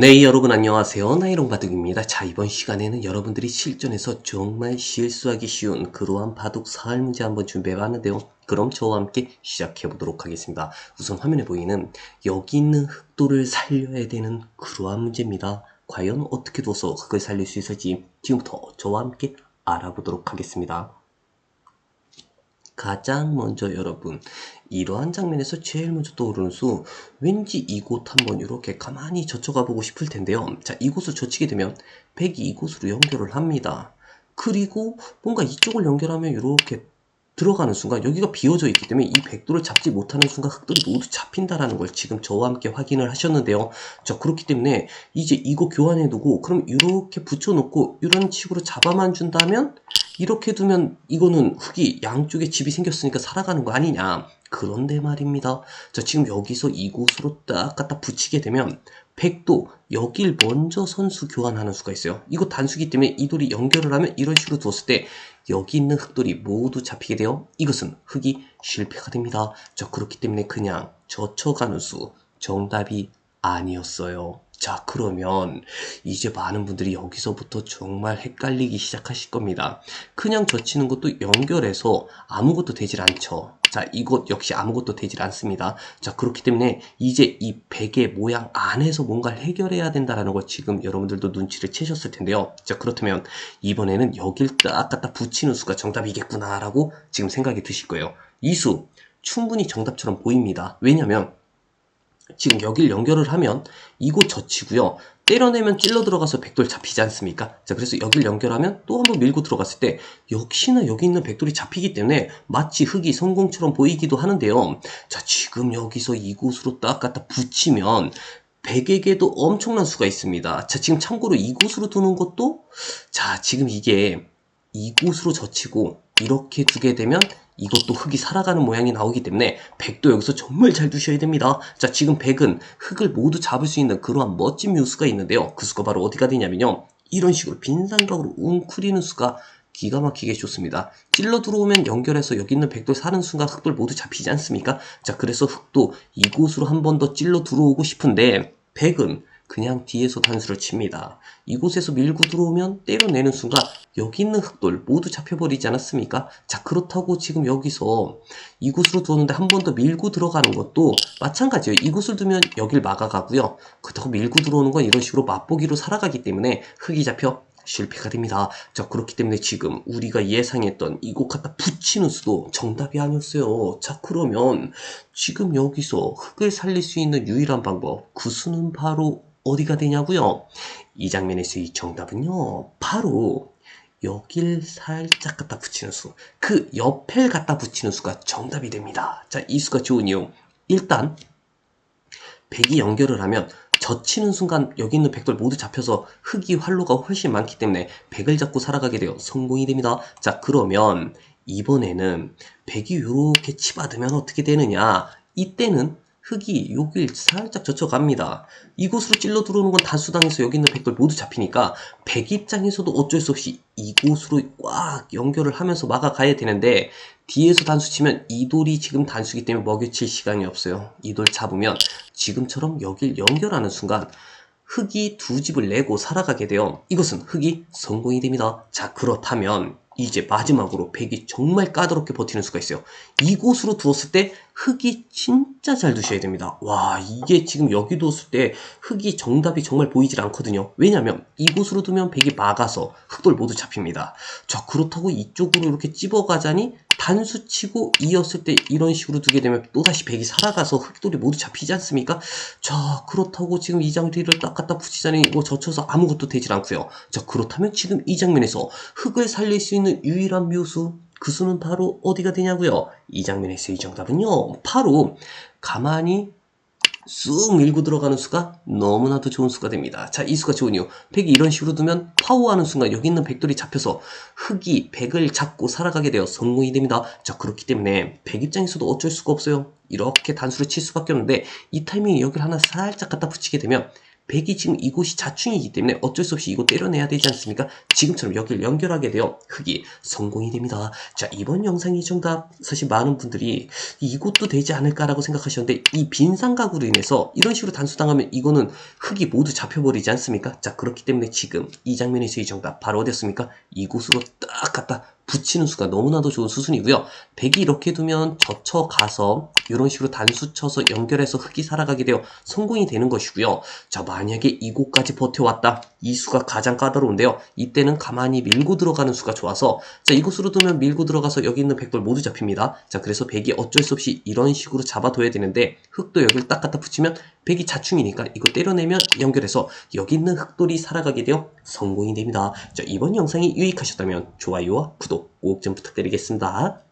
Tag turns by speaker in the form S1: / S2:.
S1: 네, 여러분 안녕하세요. 나이롱 바둑입니다. 자, 이번 시간에는 여러분들이 실전에서 정말 실수하기 쉬운 그러한 바둑 사활 문제 한번 준비해봤는데요. 그럼 저와 함께 시작해 보도록 하겠습니다. 우선 화면에 보이는 여기 있는 흑도를 살려야 되는 그러한 문제입니다. 과연 어떻게 둬서 흑을 살릴 수 있을지 지금부터 저와 함께 알아보도록 하겠습니다. 가장 먼저 여러분 이러한 장면에서 제일 먼저 떠오르는 수 왠지 이곳 한번 이렇게 가만히 젖혀가 보고 싶을 텐데요 자 이곳을 젖히게 되면 백이 이곳으로 연결을 합니다 그리고 뭔가 이쪽을 연결하면 이렇게 들어가는 순간 여기가 비어져 있기 때문에 이 백도를 잡지 못하는 순간 흑돌이 모두 잡힌다라는 걸 지금 저와 함께 확인을 하셨는데요. 자 그렇기 때문에 이제 이거 교환해 두고 그럼 이렇게 붙여놓고 이런 식으로 잡아만 준다면 이렇게 두면 이거는 흙이 양쪽에 집이 생겼으니까 살아가는 거 아니냐. 그런데 말입니다. 자, 지금 여기서 이곳으로 딱 갖다 붙이게 되면 백도 여길 먼저 선수 교환하는 수가 있어요. 이거 단수기 때문에 이 돌이 연결을 하면 이런 식으로 두었을 때 여기 있는 흑돌이 모두 잡히게 돼요. 이것은 흑이 실패가 됩니다. 자, 그렇기 때문에 그냥 젖혀가는 수 정답이 아니었어요. 자, 그러면 이제 많은 분들이 여기서부터 정말 헷갈리기 시작하실 겁니다. 그냥 젖히는 것도 연결해서 아무것도 되질 않죠. 자, 이것 역시 아무것도 되질 않습니다. 자, 그렇기 때문에 이제 이 베개 모양 안에서 뭔가를 해결해야 된다라는 걸 지금 여러분들도 눈치를 채셨을 텐데요. 자, 그렇다면 이번에는 여길 딱 갖다 붙이는 수가 정답이겠구나라고 지금 생각이 드실 거예요. 이 수 충분히 정답처럼 보입니다. 왜냐면 지금 여길 연결을 하면 이곳 젖히고요. 때려내면 찔러 들어가서 백돌 잡히지 않습니까? 자, 그래서 여길 연결하면 또 한번 밀고 들어갔을 때 역시나 여기 있는 백돌이 잡히기 때문에 마치 흙이 성공처럼 보이기도 하는데요. 자, 지금 여기서 이곳으로 딱 갖다 붙이면 백에게도 엄청난 수가 있습니다. 자, 지금 참고로 이곳으로 두는 것도 자, 지금 이게 이곳으로 젖히고 이렇게 두게 되면 이것도 흙이 살아가는 모양이 나오기 때문에 백도 여기서 정말 잘 두셔야 됩니다. 자, 지금 백은 흙을 모두 잡을 수 있는 그러한 멋진 묘수가 있는데요. 그 수가 바로 어디가 되냐면요. 이런 식으로 빈 삼각으로 웅크리는 수가 기가 막히게 좋습니다. 찔러 들어오면 연결해서 여기 있는 백돌 사는 순간 흙돌 모두 잡히지 않습니까? 자, 그래서 흙도 이곳으로 한 번 더 찔러 들어오고 싶은데 백은 그냥 뒤에서 단수를 칩니다. 이곳에서 밀고 들어오면 때려내는 순간 여기 있는 흑돌 모두 잡혀버리지 않았습니까? 자 그렇다고 지금 여기서 이곳으로 두었는데 한 번 더 밀고 들어가는 것도 마찬가지예요. 이곳을 두면 여길 막아가고요. 그렇다고 밀고 들어오는 건 이런 식으로 맛보기로 살아가기 때문에 흙이 잡혀 실패가 됩니다. 자 그렇기 때문에 지금 우리가 예상했던 이곳 갖다 붙이는 수도 정답이 아니었어요. 자 그러면 지금 여기서 흙을 살릴 수 있는 유일한 방법 그 수는 바로 어디가 되냐고요? 이 장면에서 이 정답은요. 바로 여길 살짝 갖다 붙이는 수. 그 옆을 갖다 붙이는 수가 정답이 됩니다. 자, 이 수가 좋은 이유. 일단 백이 연결을 하면 젖히는 순간 여기 있는 백돌 모두 잡혀서 흙이 활로가 훨씬 많기 때문에 백을 잡고 살아가게 되어 성공이 됩니다. 자, 그러면 이번에는 백이 이렇게 치받으면 어떻게 되느냐? 이때는 흙이 여길 살짝 젖혀갑니다. 이곳으로 찔러 들어오는 건 단수당해서 여기 있는 백돌 모두 잡히니까 백 입장에서도 어쩔 수 없이 이곳으로 꽉 연결을 하면서 막아가야 되는데 뒤에서 단수 치면 이 돌이 지금 단수기 때문에 먹여칠 시간이 없어요. 이 돌 잡으면 지금처럼 여길 연결하는 순간 흙이 두 집을 내고 살아가게 돼요. 이것은 흙이 성공이 됩니다. 자 그렇다면 이제 마지막으로 백이 정말 까다롭게 버티는 수가 있어요. 이곳으로 두었을 때 흙이 진짜 잘 두셔야 됩니다. 와 이게 지금 여기 두었을 때 흙이 정답이 정말 보이질 않거든요. 왜냐면 이곳으로 두면 백이 막아서 흙돌 모두 잡힙니다. 자 그렇다고 이쪽으로 이렇게 찝어가자니 단수 치고 이었을 때 이런 식으로 두게 되면 또다시 백이 살아가서 흑돌이 모두 잡히지 않습니까? 자 그렇다고 지금 이 장리를 딱 갖다 붙이자니 이거 젖혀서 아무것도 되질 않고요. 자 그렇다면 지금 이 장면에서 흙을 살릴 수 있는 유일한 묘수 그 수는 바로 어디가 되냐고요? 이 장면에서 이 정답은요. 바로 가만히 쑥 밀고 들어가는 수가 너무나도 좋은 수가 됩니다. 자, 이 수가 좋은 이유. 백이 이런 식으로 두면 파워하는 순간 여기 있는 백돌이 잡혀서 흙이 백을 잡고 살아가게 되어 성공이 됩니다. 자, 그렇기 때문에 백 입장에서도 어쩔 수가 없어요. 이렇게 단수를 칠 수밖에 없는데 이 타이밍에 여기를 하나 살짝 갖다 붙이게 되면 100이 지금 이곳이 자충이기 때문에 어쩔 수 없이 이곳 때려내야 되지 않습니까? 지금처럼 여기를 연결하게 되어 흙이 성공이 됩니다. 자, 이번 영상이 정답 사실 많은 분들이 이곳도 되지 않을까라고 생각하셨는데 이 빈상각으로 인해서 이런 식으로 단수당하면 이거는 흙이 모두 잡혀버리지 않습니까? 자, 그렇기 때문에 지금 이 장면에서의 정답 바로 어디였습니까? 이곳으로 딱 갖다 붙이는 수가 너무나도 좋은 수순이고요. 100이 이렇게 두면 젖혀가서 이런 식으로 단수 쳐서 연결해서 흙이 살아가게 되어 성공이 되는 것이고요. 자, 만약에 이곳까지 버텨왔다. 이 수가 가장 까다로운데요. 이때는 가만히 밀고 들어가는 수가 좋아서 자, 이곳으로 두면 밀고 들어가서 여기 있는 백돌 모두 잡힙니다. 자, 그래서 100이 어쩔 수 없이 이런 식으로 잡아둬야 되는데 흙도 여기를 딱 갖다 붙이면 100이 자충이니까 이거 때려내면 연결해서 여기 있는 흙돌이 살아가게 되어 성공이 됩니다. 자, 이번 영상이 유익하셨다면 좋아요와 구독 꼭 좀 부탁드리겠습니다.